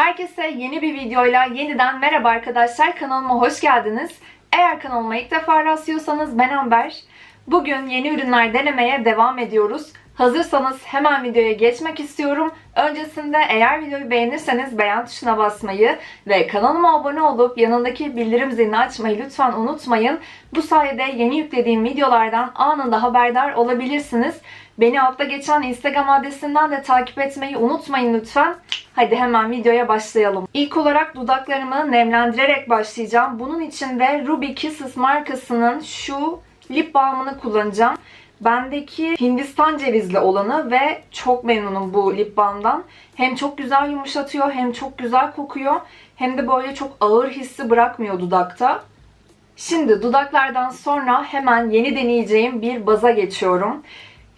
Herkese yeni bir videoyla yeniden merhaba arkadaşlar. Kanalıma hoş geldiniz. Eğer kanalıma ilk defa rastlıyorsanız ben Amber. Bugün yeni ürünler denemeye devam ediyoruz. Hazırsanız hemen videoya geçmek istiyorum. Öncesinde eğer videoyu beğenirseniz beğen tuşuna basmayı ve kanalıma abone olup yanındaki bildirim zilini açmayı lütfen unutmayın. Bu sayede yeni yüklediğim videolardan anında haberdar olabilirsiniz. Beni altta geçen Instagram adresinden de takip etmeyi unutmayın lütfen. Hadi hemen videoya başlayalım. İlk olarak dudaklarımı nemlendirerek başlayacağım. Bunun için de Ruby Kisses markasının şu lip balmını kullanacağım. Bendeki Hindistan cevizli olanı ve çok memnunum bu lip balmdan. Hem çok güzel yumuşatıyor hem çok güzel kokuyor. Hem de böyle çok ağır hissi bırakmıyor dudakta. Şimdi dudaklardan sonra hemen yeni deneyeceğim bir baza geçiyorum.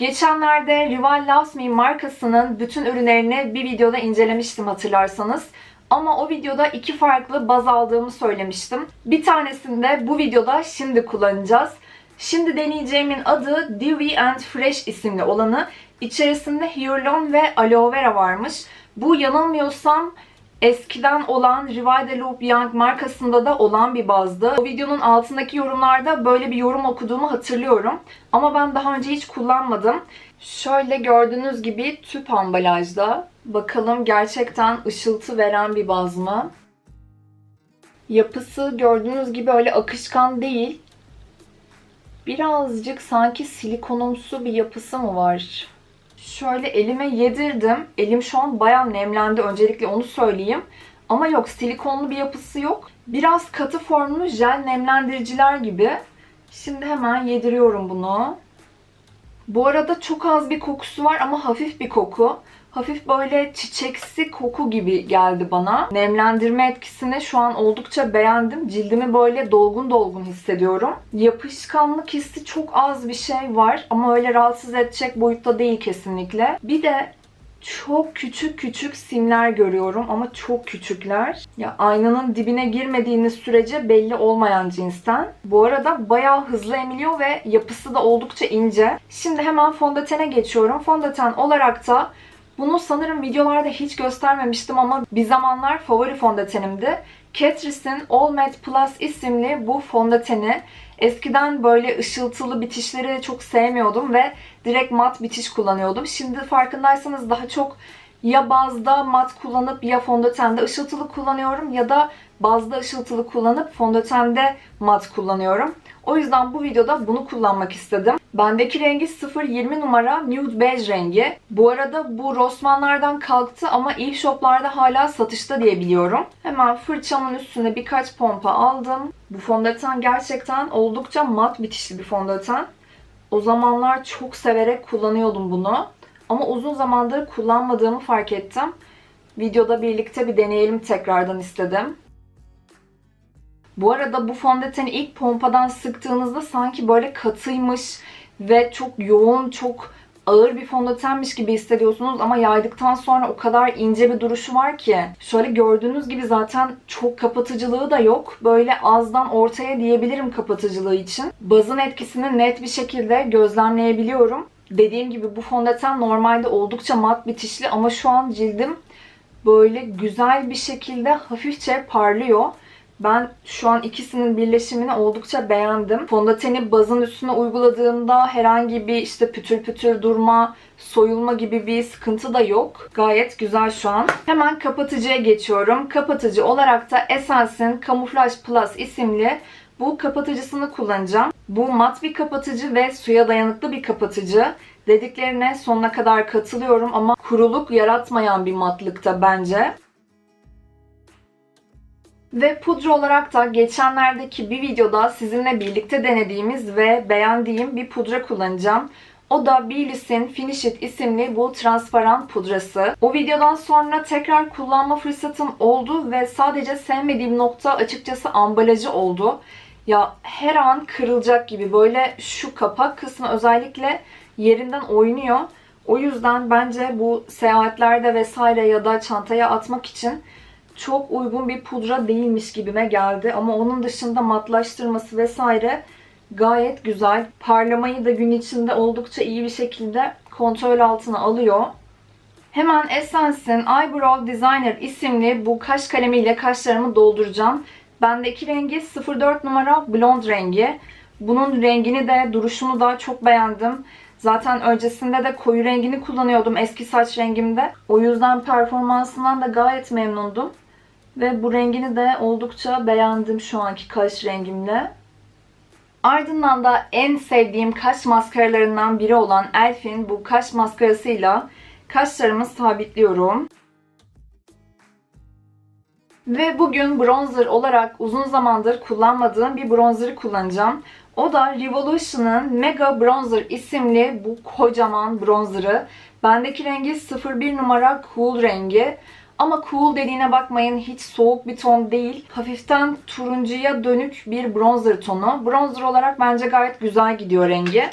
Geçenlerde Rival Loves Me markasının bütün ürünlerini bir videoda incelemiştim hatırlarsanız. Ama o videoda iki farklı baz aldığımı söylemiştim. Bir tanesini de bu videoda şimdi kullanacağız. Şimdi deneyeceğimin adı Dewy and Fresh isimli olanı. İçerisinde hyaluron ve aloe vera varmış. Bu yanılmıyorsam eskiden olan Rivide Loop Young markasında da olan bir bazdı. O videonun altındaki yorumlarda böyle bir yorum okuduğumu hatırlıyorum. Ama ben daha önce hiç kullanmadım. Şöyle gördüğünüz gibi tüp ambalajda. Bakalım gerçekten ışıltı veren bir baz mı? Yapısı gördüğünüz gibi öyle akışkan değil. Birazcık sanki silikonumsu bir yapısı mı var? Şöyle elime yedirdim. Elim şu an bayağı nemlendi. Öncelikle onu söyleyeyim. Ama yok silikonlu bir yapısı yok. Biraz katı formlu jel nemlendiriciler gibi. Şimdi hemen yediriyorum bunu. Bu arada çok az bir kokusu var ama hafif bir koku. Hafif böyle çiçeksi koku gibi geldi bana. Nemlendirme etkisini şu an oldukça beğendim. Cildimi böyle dolgun dolgun hissediyorum. Yapışkanlık hissi çok az bir şey var ama öyle rahatsız edecek boyutta değil kesinlikle. Bir de çok küçük küçük simler görüyorum ama çok küçükler. Ya aynanın dibine girmediğiniz sürece belli olmayan cinsten. Bu arada bayağı hızlı emiliyor ve yapısı da oldukça ince. Şimdi hemen fondötene geçiyorum. Fondöten olarak da bunu sanırım videolarda hiç göstermemiştim ama bir zamanlar favori fondötenimdi. Catrice'in All Matte Plus isimli bu fondöteni eskiden böyle ışıltılı bitişleri çok sevmiyordum ve direkt mat bitiş kullanıyordum. Şimdi farkındaysanız daha çok ya bazda mat kullanıp ya fondötende ışıltılı kullanıyorum ya da bazda ışıltılı kullanıp fondötende mat kullanıyorum. O yüzden bu videoda bunu kullanmak istedim. Bendeki rengi 020 numara nude beige rengi. Bu arada bu Rossmann'lardan kalktı ama iyi shoplarda hala satışta diye biliyorum. Hemen fırçamın üstüne birkaç pompa aldım. Bu fondöten gerçekten oldukça mat bitişli bir fondöten. O zamanlar çok severek kullanıyordum bunu. Ama uzun zamandır kullanmadığımı fark ettim. Videoda birlikte bir deneyelim tekrardan istedim. Bu arada bu fondöteni ilk pompadan sıktığınızda sanki böyle katıymış ve çok yoğun, çok ağır bir fondötenmiş gibi hissediyorsunuz ama yaydıktan sonra o kadar ince bir duruşu var ki. Şöyle gördüğünüz gibi zaten çok kapatıcılığı da yok. Böyle azdan ortaya diyebilirim kapatıcılığı için. Bazın etkisini net bir şekilde gözlemleyebiliyorum. Dediğim gibi bu fondöten normalde oldukça mat bitişli ama şu an cildim böyle güzel bir şekilde hafifçe parlıyor. Ben şu an ikisinin birleşimini oldukça beğendim. Fondöteni bazın üstüne uyguladığımda herhangi bir işte pütür pütür durma, soyulma gibi bir sıkıntı da yok. Gayet güzel şu an. Hemen kapatıcıya geçiyorum. Kapatıcı olarak da Essence'in Camouflage Plus isimli bu kapatıcısını kullanacağım. Bu mat bir kapatıcı ve suya dayanıklı bir kapatıcı. Dediklerine sonuna kadar katılıyorum ama kuruluk yaratmayan bir matlıkta bence. Ve pudra olarak da geçenlerdeki bir videoda sizinle birlikte denediğimiz ve beğendiğim bir pudra kullanacağım. O da Baileys'in Finish It isimli bu transparan pudrası. O videodan sonra tekrar kullanma fırsatım oldu ve sadece sevmediğim nokta açıkçası ambalajı oldu. Ya her an kırılacak gibi böyle şu kapak kısmı özellikle yerinden oynuyor. O yüzden bence bu seyahatlerde vesaire ya da çantaya atmak için çok uygun bir pudra değilmiş gibime geldi. Ama onun dışında matlaştırması vesaire gayet güzel. Parlamayı da gün içinde oldukça iyi bir şekilde kontrol altına alıyor. Hemen Essence'in Eyebrow Designer isimli bu kaş kalemiyle kaşlarımı dolduracağım. Bendeki rengi 04 numara blond rengi. Bunun rengini de duruşunu da çok beğendim. Zaten öncesinde de koyu rengini kullanıyordum eski saç rengimde. O yüzden performansından da gayet memnundum. Ve bu rengini de oldukça beğendim şu anki kaş rengimle. Ardından da en sevdiğim kaş maskaralarından biri olan Elf'in bu kaş maskarasıyla kaşlarımı sabitliyorum. Ve bugün bronzer olarak uzun zamandır kullanmadığım bir bronzer'ı kullanacağım. O da Revolution'ın Mega Bronzer isimli bu kocaman bronzer'ı. Bendeki rengi 01 numara Cool rengi. Ama cool dediğine bakmayın hiç soğuk bir ton değil. Hafiften turuncuya dönük bir bronzer tonu. Bronzer olarak bence gayet güzel gidiyor rengi.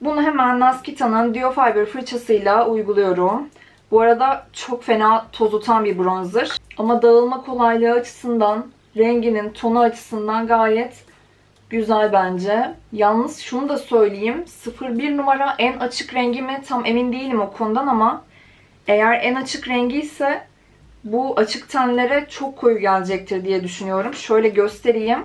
Bunu hemen Naskita'nın Dio Fiber fırçasıyla uyguluyorum. Bu arada çok fena tozutan bir bronzer. Ama dağılma kolaylığı açısından, renginin tonu açısından gayet güzel bence. Yalnız şunu da söyleyeyim. 01 numara en açık rengi mi tam emin değilim o konudan ama eğer en açık rengi ise bu açık tenlere çok koyu gelecektir diye düşünüyorum. Şöyle göstereyim.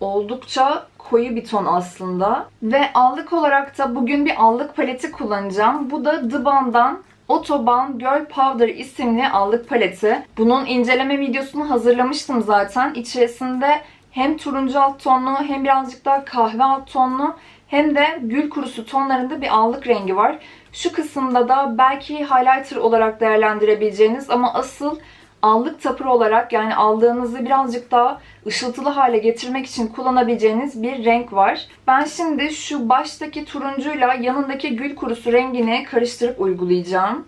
Oldukça koyu bir ton aslında. Ve allık olarak da bugün bir allık paleti kullanacağım. Bu da The Balm'dan Autobahn Girl Powder isimli allık paleti. Bunun inceleme videosunu hazırlamıştım zaten. İçerisinde hem turuncu alt tonlu hem birazcık daha kahve alt tonlu hem de gül kurusu tonlarında bir allık rengi var. Şu kısımda da belki highlighter olarak değerlendirebileceğiniz ama asıl allık tapır olarak yani aldığınızı birazcık daha ışıltılı hale getirmek için kullanabileceğiniz bir renk var. Ben şimdi şu baştaki turuncuyla yanındaki gül kurusu rengini karıştırıp uygulayacağım.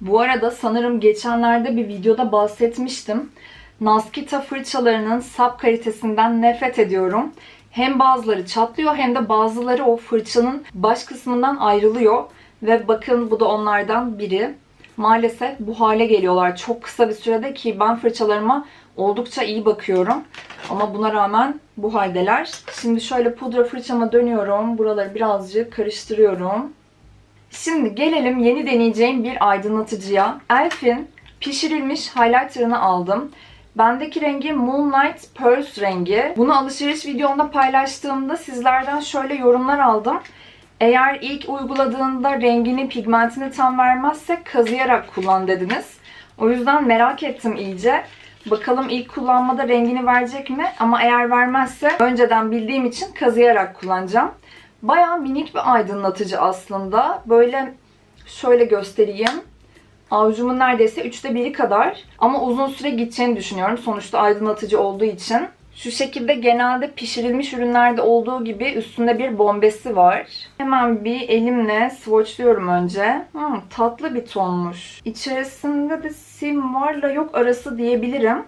Bu arada sanırım geçenlerde bir videoda bahsetmiştim. Naskita fırçalarının sap kalitesinden nefret ediyorum. Hem bazıları çatlıyor hem de bazıları o fırçanın baş kısmından ayrılıyor. Ve bakın bu da onlardan biri. Maalesef bu hale geliyorlar çok kısa bir sürede ki ben fırçalarıma oldukça iyi bakıyorum. Ama buna rağmen bu haldeler. Şimdi şöyle pudra fırçama dönüyorum. Buraları birazcık karıştırıyorum. Şimdi gelelim yeni deneyeceğim bir aydınlatıcıya. Elf'in pişirilmiş highlighter'ını aldım. Bendeki rengi Moonlight Pearls rengi. Bunu alışveriş videomda paylaştığımda sizlerden şöyle yorumlar aldım. Eğer ilk uyguladığında rengini, pigmentini tam vermezse kazıyarak kullan dediniz. O yüzden merak ettim iyice. Bakalım ilk kullanmada rengini verecek mi? Ama eğer vermezse önceden bildiğim için kazıyarak kullanacağım. Baya minik bir aydınlatıcı aslında. Böyle şöyle göstereyim. Avucumun neredeyse üçte biri kadar. Ama uzun süre gideceğini düşünüyorum. Sonuçta aydınlatıcı olduğu için. Şu şekilde genelde pişirilmiş ürünlerde olduğu gibi üstünde bir bombesi var. Hemen bir elimle swatchlıyorum önce. Hmm, tatlı bir tonmuş. İçerisinde de sim varla yok arası diyebilirim.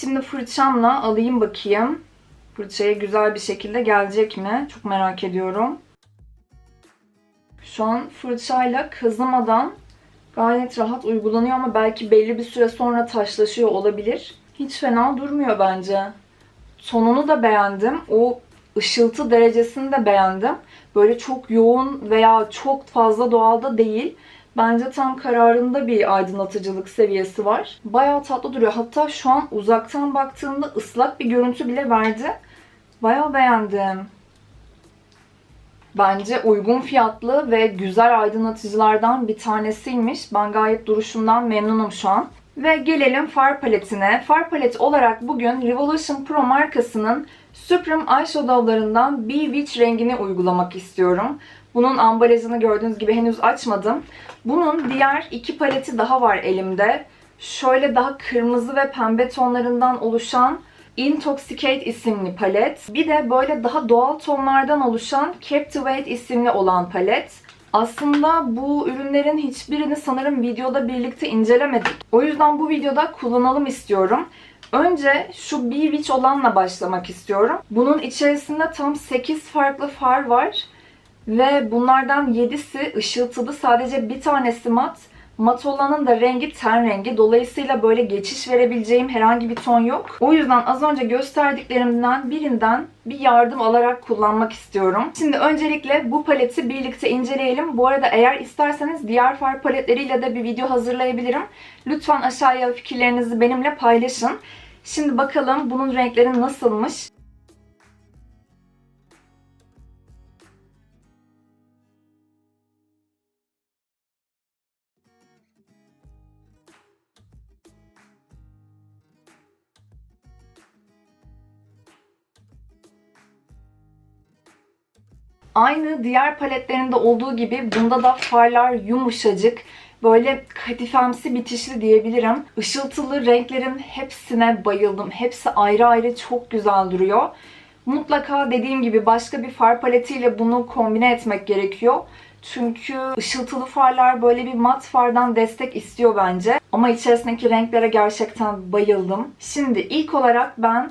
Şimdi fırçamla alayım bakayım. Fırçaya güzel bir şekilde gelecek mi? Çok merak ediyorum. Şu an fırçayla kazımadan gayet rahat uygulanıyor ama belki belli bir süre sonra taşlaşıyor olabilir. Hiç fena durmuyor bence. Tonunu da beğendim. O ışıltı derecesini de beğendim. Böyle çok yoğun veya çok fazla doğalda değil. Bence tam kararında bir aydınlatıcılık seviyesi var. Bayağı tatlı duruyor. Hatta şu an uzaktan baktığımda ıslak bir görüntü bile verdi. Bayağı beğendim. Bence uygun fiyatlı ve güzel aydınlatıcılardan bir tanesiymiş. Ben gayet duruşundan memnunum şu an. Ve gelelim far paletine. Far palet olarak bugün Revolution Pro markasının Supreme eyeshadowlarından Bewitch rengini uygulamak istiyorum. Bunun ambalajını gördüğünüz gibi henüz açmadım. Bunun diğer iki paleti daha var elimde. Şöyle daha kırmızı ve pembe tonlarından oluşan Intoxicate isimli palet. Bir de böyle daha doğal tonlardan oluşan Captivate isimli olan palet. Aslında bu ürünlerin hiçbirini sanırım videoda birlikte incelemedik. O yüzden bu videoda kullanalım istiyorum. Önce şu Bewitch olanla başlamak istiyorum. Bunun içerisinde tam 8 farklı far var. Ve bunlardan 7'si ışıltılı. Sadece bir tanesi mat. Mat olanın da rengi ten rengi. Dolayısıyla böyle geçiş verebileceğim herhangi bir ton yok. O yüzden az önce gösterdiklerimden birinden bir yardım alarak kullanmak istiyorum. Şimdi öncelikle bu paleti birlikte inceleyelim. Bu arada eğer isterseniz diğer far paletleriyle de bir video hazırlayabilirim. Lütfen aşağıya fikirlerinizi benimle paylaşın. Şimdi bakalım bunun renkleri nasılmış. Aynı diğer paletlerinde olduğu gibi bunda da farlar yumuşacık. Böyle kadifemsi bitişli diyebilirim. Işıltılı renklerin hepsine bayıldım. Hepsi ayrı ayrı çok güzel duruyor. Mutlaka dediğim gibi başka bir far paletiyle bunu kombine etmek gerekiyor. Çünkü ışıltılı farlar böyle bir mat fardan destek istiyor bence. Ama içerisindeki renklere gerçekten bayıldım. Şimdi ilk olarak ben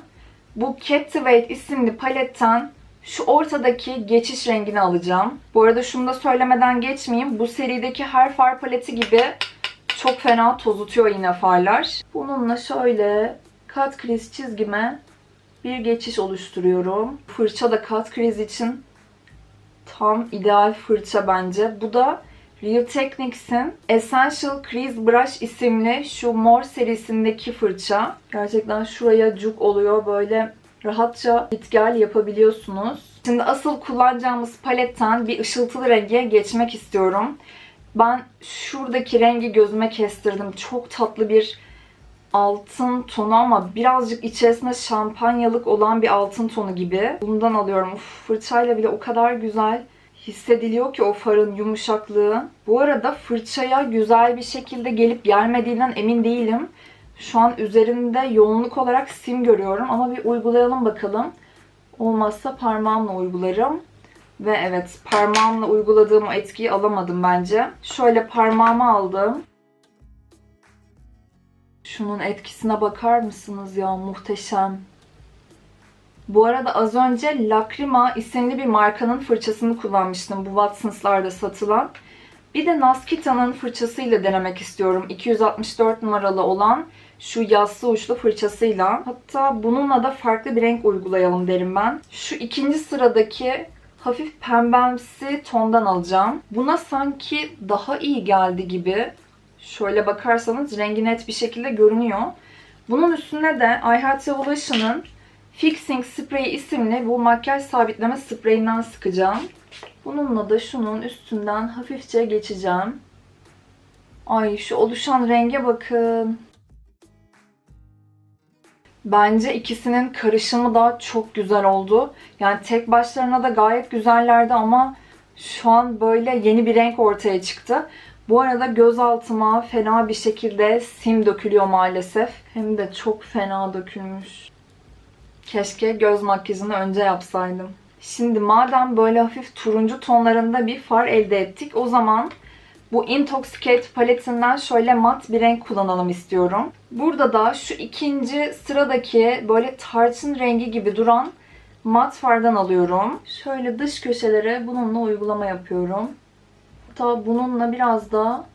bu Captivate isimli paletten şu ortadaki geçiş rengini alacağım. Bu arada şunu da söylemeden geçmeyeyim. Bu serideki her far paleti gibi çok fena tozutuyor yine farlar. Bununla şöyle kat kriz çizgime bir geçiş oluşturuyorum. Fırça da kat kriz için tam ideal fırça bence. Bu da Real Techniques'in Essential Crease Brush isimli şu mor serisindeki fırça. Gerçekten şuraya cuk oluyor. Böyle rahatça git gel yapabiliyorsunuz. Şimdi asıl kullanacağımız paletten bir ışıltılı renge geçmek istiyorum. Ben şuradaki rengi gözüme kestirdim. Çok tatlı bir altın tonu ama birazcık içerisinde şampanyalık olan bir altın tonu gibi. Bundan alıyorum. Uf, fırçayla bile o kadar güzel hissediliyor ki o farın yumuşaklığı. Bu arada fırçaya güzel bir şekilde gelip gelmediğinden emin değilim. Şu an üzerinde yoğunluk olarak sim görüyorum ama bir uygulayalım bakalım. Olmazsa parmağımla uygularım. Ve evet parmağımla uyguladığım etkiyi alamadım bence. Şöyle parmağımı aldım. Şunun etkisine bakar mısınız ya muhteşem. Bu arada az önce Lacrima isimli bir markanın fırçasını kullanmıştım. Bu Watsons'larda satılan. Bir de Naskita'nın fırçasıyla denemek istiyorum. 264 numaralı olan şu yassı uçlu fırçasıyla. Hatta bununla da farklı bir renk uygulayalım derim ben. Şu ikinci sıradaki hafif pembemsi tondan alacağım. Buna sanki daha iyi geldi gibi. Şöyle bakarsanız rengi net bir şekilde görünüyor. Bunun üstüne de I Heart Evolution'ın Fixing Spray isimli bu makyaj sabitleme spreyinden sıkacağım. Bununla da şunun üstünden hafifçe geçeceğim. Ay şu oluşan renge bakın. Bence ikisinin karışımı da çok güzel oldu. Yani tek başlarına da gayet güzellerdi ama şu an böyle yeni bir renk ortaya çıktı. Bu arada göz altıma fena bir şekilde sim dökülüyor maalesef. Hem de çok fena dökülmüş. Keşke göz makyajını önce yapsaydım. Şimdi madem böyle hafif turuncu tonlarında bir far elde ettik o zaman bu Intoxicate paletinden şöyle mat bir renk kullanalım istiyorum. Burada da şu ikinci sıradaki böyle tarçın rengi gibi duran mat fardan alıyorum. Şöyle dış köşelere bununla uygulama yapıyorum. Hatta bununla biraz da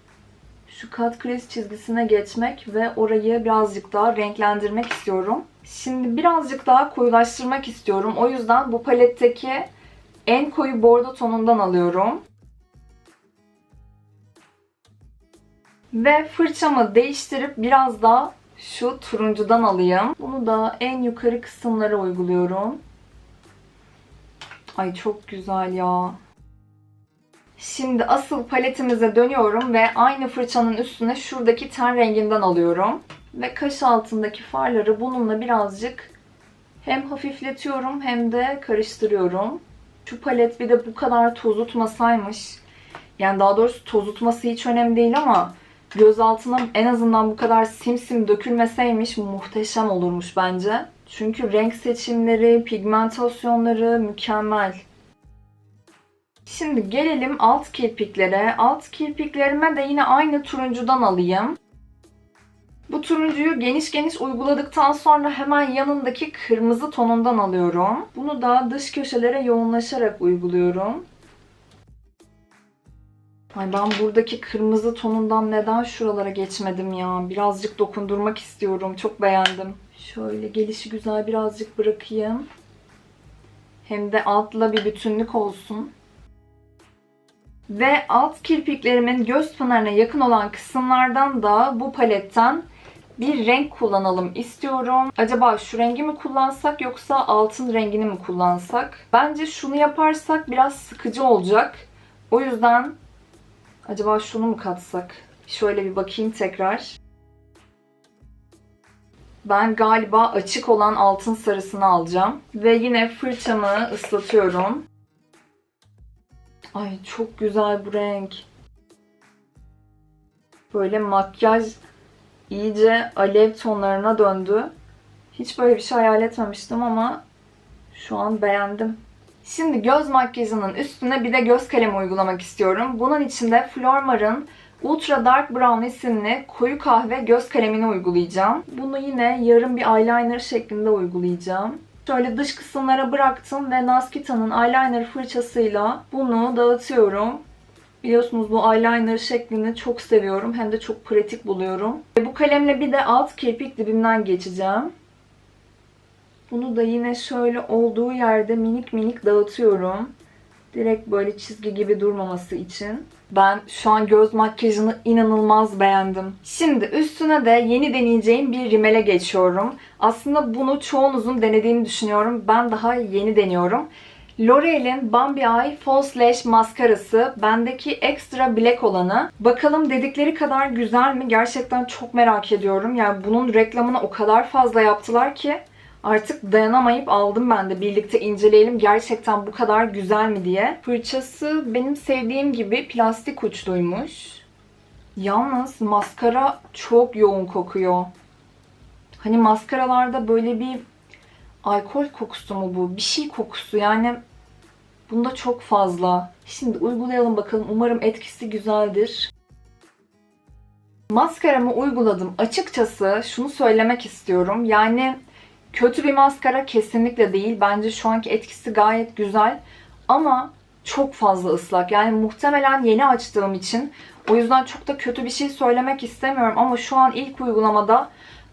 şu kat kriz çizgisine geçmek ve orayı birazcık daha renklendirmek istiyorum. Şimdi birazcık daha koyulaştırmak istiyorum. O yüzden bu paletteki en koyu bordo tonundan alıyorum. Ve fırçamı değiştirip biraz daha şu turuncudan alayım. Bunu da en yukarı kısımlara uyguluyorum. Ay çok güzel ya. Şimdi asıl paletimize dönüyorum ve aynı fırçanın üstüne şuradaki ten renginden alıyorum. Ve kaş altındaki farları bununla birazcık hem hafifletiyorum hem de karıştırıyorum. Şu palet bir de bu kadar tozutmasaymış. Yani daha doğrusu tozutması hiç önemli değil ama göz altına en azından bu kadar simsim dökülmeseymiş muhteşem olurmuş bence. Çünkü renk seçimleri, pigmentasyonları mükemmel. Şimdi gelelim alt kirpiklere. Alt kirpiklerime de yine aynı turuncudan alayım. Bu turuncuyu geniş geniş uyguladıktan sonra hemen yanındaki kırmızı tonundan alıyorum. Bunu da dış köşelere yoğunlaşarak uyguluyorum. Ay ben buradaki kırmızı tonundan neden şuralara geçmedim ya? Birazcık dokundurmak istiyorum. Çok beğendim. Şöyle gelişi güzel birazcık bırakayım. Hem de altla bir bütünlük olsun. Ve alt kirpiklerimin göz pınarına yakın olan kısımlardan da bu paletten bir renk kullanalım istiyorum. Acaba şu rengi mi kullansak yoksa altın rengini mi kullansak? Bence şunu yaparsak biraz sıkıcı olacak. O yüzden acaba şunu mu katsak? Şöyle bir bakayım tekrar. Ben galiba açık olan altın sarısını alacağım. Ve yine fırçamı ıslatıyorum. Ay çok güzel bu renk. Böyle makyaj iyice alev tonlarına döndü. Hiç böyle bir şey hayal etmemiştim ama şu an beğendim. Şimdi göz makyajının üstüne bir de göz kalemi uygulamak istiyorum. Bunun için de Flormar'ın Ultra Dark Brown isimli koyu kahve göz kalemini uygulayacağım. Bunu yine yarım bir eyeliner şeklinde uygulayacağım. Şöyle dış kısımlara bıraktım ve Naskita'nın eyeliner fırçasıyla bunu dağıtıyorum. Biliyorsunuz bu eyeliner şeklini çok seviyorum. Hem de çok pratik buluyorum. Ve bu kalemle bir de alt kirpik dibimden geçeceğim. Bunu da yine şöyle olduğu yerde minik minik dağıtıyorum. Direkt böyle çizgi gibi durmaması için. Ben şu an göz makyajını inanılmaz beğendim. Şimdi üstüne de yeni deneyeceğim bir rimele geçiyorum. Aslında bunu çoğunuzun denediğini düşünüyorum. Ben daha yeni deniyorum. L'Oreal'in Bambi Eye False Lash maskarası. Bendeki extra black olanı. Bakalım dedikleri kadar güzel mi? Gerçekten çok merak ediyorum. Yani bunun reklamını o kadar fazla yaptılar ki artık dayanamayıp aldım ben de. Birlikte inceleyelim gerçekten bu kadar güzel mi diye. Fırçası benim sevdiğim gibi plastik uçluymuş. Yalnız maskara çok yoğun kokuyor. Hani maskaralarda böyle bir alkol kokusu mu bu? Bir şey kokusu yani bunda çok fazla. Şimdi uygulayalım bakalım. Umarım etkisi güzeldir. Maskaramı uyguladım. Açıkçası şunu söylemek istiyorum. Yani kötü bir maskara kesinlikle değil. Bence şu anki etkisi gayet güzel. Ama çok fazla ıslak. Yani muhtemelen yeni açtığım için o yüzden çok da kötü bir şey söylemek istemiyorum. Ama şu an ilk uygulamada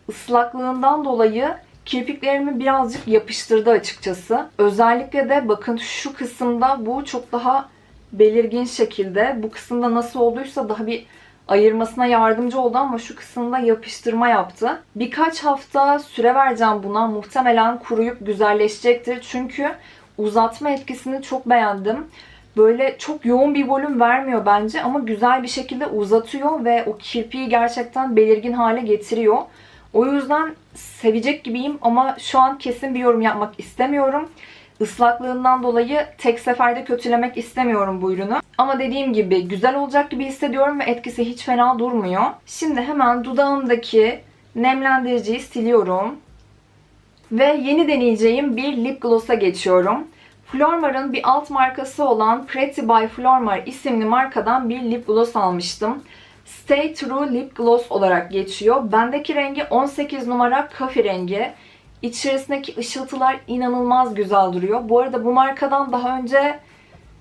ıslaklığından dolayı kirpiklerimi birazcık yapıştırdı açıkçası. Özellikle de bakın şu kısımda bu çok daha belirgin şekilde. Bu kısımda nasıl olduysa daha bir ayırmasına yardımcı oldu ama şu kısımda yapıştırma yaptı. Birkaç hafta süre vereceğim buna. Muhtemelen kuruyup güzelleşecektir. Çünkü uzatma etkisini çok beğendim. Böyle çok yoğun bir volüm vermiyor bence ama güzel bir şekilde uzatıyor ve o kirpiği gerçekten belirgin hale getiriyor. O yüzden sevecek gibiyim ama şu an kesin bir yorum yapmak istemiyorum. Islaklığından dolayı tek seferde kötülemek istemiyorum bu ürünü. Ama dediğim gibi güzel olacak gibi hissediyorum ve etkisi hiç fena durmuyor. Şimdi hemen dudağımdaki nemlendiriciyi siliyorum. Ve yeni deneyeceğim bir lip gloss'a geçiyorum. Flormar'ın bir alt markası olan Pretty by Flormar isimli markadan bir lip gloss almıştım. Stay True Lip Gloss olarak geçiyor. Bendeki rengi 18 numara kafi rengi. İçerisindeki ışıltılar inanılmaz güzel duruyor. Bu arada bu markadan daha önce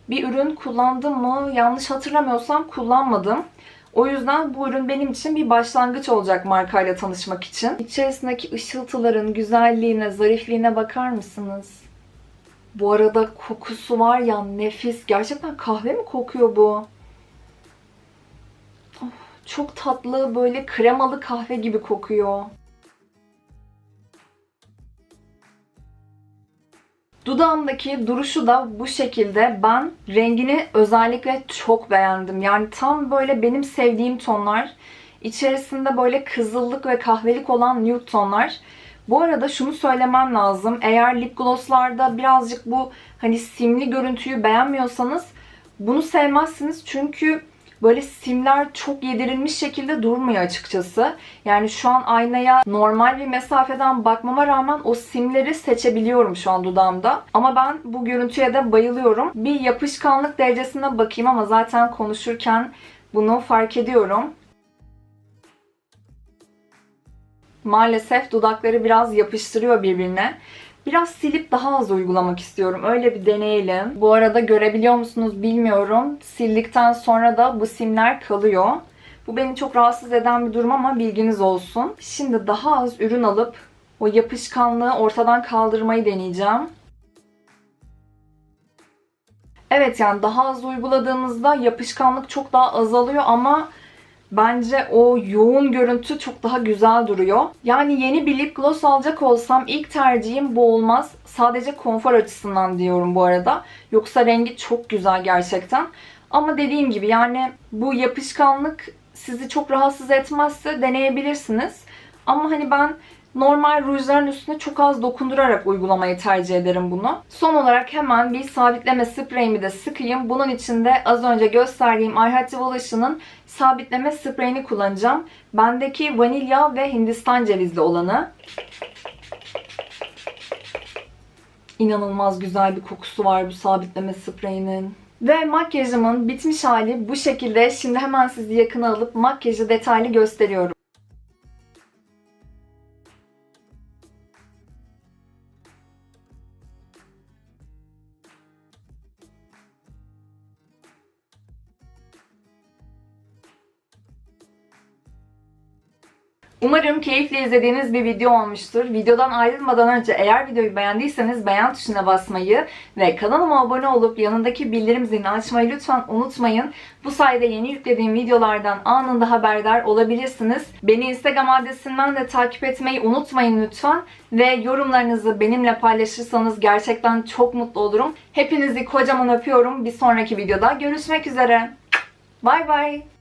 bir ürün kullandım mı? Yanlış hatırlamıyorsam kullanmadım. O yüzden bu ürün benim için bir başlangıç olacak markayla tanışmak için. İçerisindeki ışıltıların güzelliğine, zarifliğine bakar mısınız? Bu arada kokusu var ya nefis. Gerçekten kahve mi kokuyor bu? Of, çok tatlı böyle kremalı kahve gibi kokuyor. Dudağımdaki duruşu da bu şekilde. Ben rengini özellikle çok beğendim. Yani tam böyle benim sevdiğim tonlar. İçerisinde böyle kızıllık ve kahvelik olan nude tonlar. Bu arada şunu söylemem lazım. Eğer lip glosslarda birazcık bu hani simli görüntüyü beğenmiyorsanız bunu sevmezsiniz. Çünkü böyle simler çok yedirilmiş şekilde durmuyor açıkçası. Yani şu an aynaya normal bir mesafeden bakmama rağmen o simleri seçebiliyorum şu an dudağımda. Ama ben bu görüntüye de bayılıyorum. Bir yapışkanlık derecesine bakayım ama zaten konuşurken bunu fark ediyorum. Maalesef dudakları biraz yapıştırıyor birbirine. Biraz silip daha az uygulamak istiyorum. Öyle bir deneyelim. Bu arada görebiliyor musunuz bilmiyorum. Sildikten sonra da bu simler kalıyor. Bu beni çok rahatsız eden bir durum ama bilginiz olsun. Şimdi daha az ürün alıp o yapışkanlığı ortadan kaldırmayı deneyeceğim. Evet yani daha az uyguladığınızda yapışkanlık çok daha azalıyor ama bence o yoğun görüntü çok daha güzel duruyor. Yani yeni bir lip gloss alacak olsam ilk tercihim bu olmaz. Sadece konfor açısından diyorum bu arada. Yoksa rengi çok güzel gerçekten. Ama dediğim gibi yani bu yapışkanlık sizi çok rahatsız etmezse deneyebilirsiniz. Ama hani ben normal rujların üstüne çok az dokundurarak uygulamayı tercih ederim bunu. Son olarak hemen bir sabitleme spreyimi de sıkayım. Bunun için de az önce gösterdiğim I Evolution'ın sabitleme spreyini kullanacağım. Bendeki vanilya ve hindistan cevizli olanı. İnanılmaz güzel bir kokusu var bu sabitleme spreyinin. Ve makyajımın bitmiş hali bu şekilde. Şimdi hemen sizi yakına alıp makyajı detaylı gösteriyorum. Umarım keyifle izlediğiniz bir video olmuştur. Videodan ayrılmadan önce eğer videoyu beğendiyseniz beğen tuşuna basmayı ve kanalıma abone olup yanındaki bildirim zilini açmayı lütfen unutmayın. Bu sayede yeni yüklediğim videolardan anında haberdar olabilirsiniz. Beni Instagram adresinden de takip etmeyi unutmayın lütfen. Ve yorumlarınızı benimle paylaşırsanız gerçekten çok mutlu olurum. Hepinizi kocaman öpüyorum. Bir sonraki videoda görüşmek üzere. Bay bay.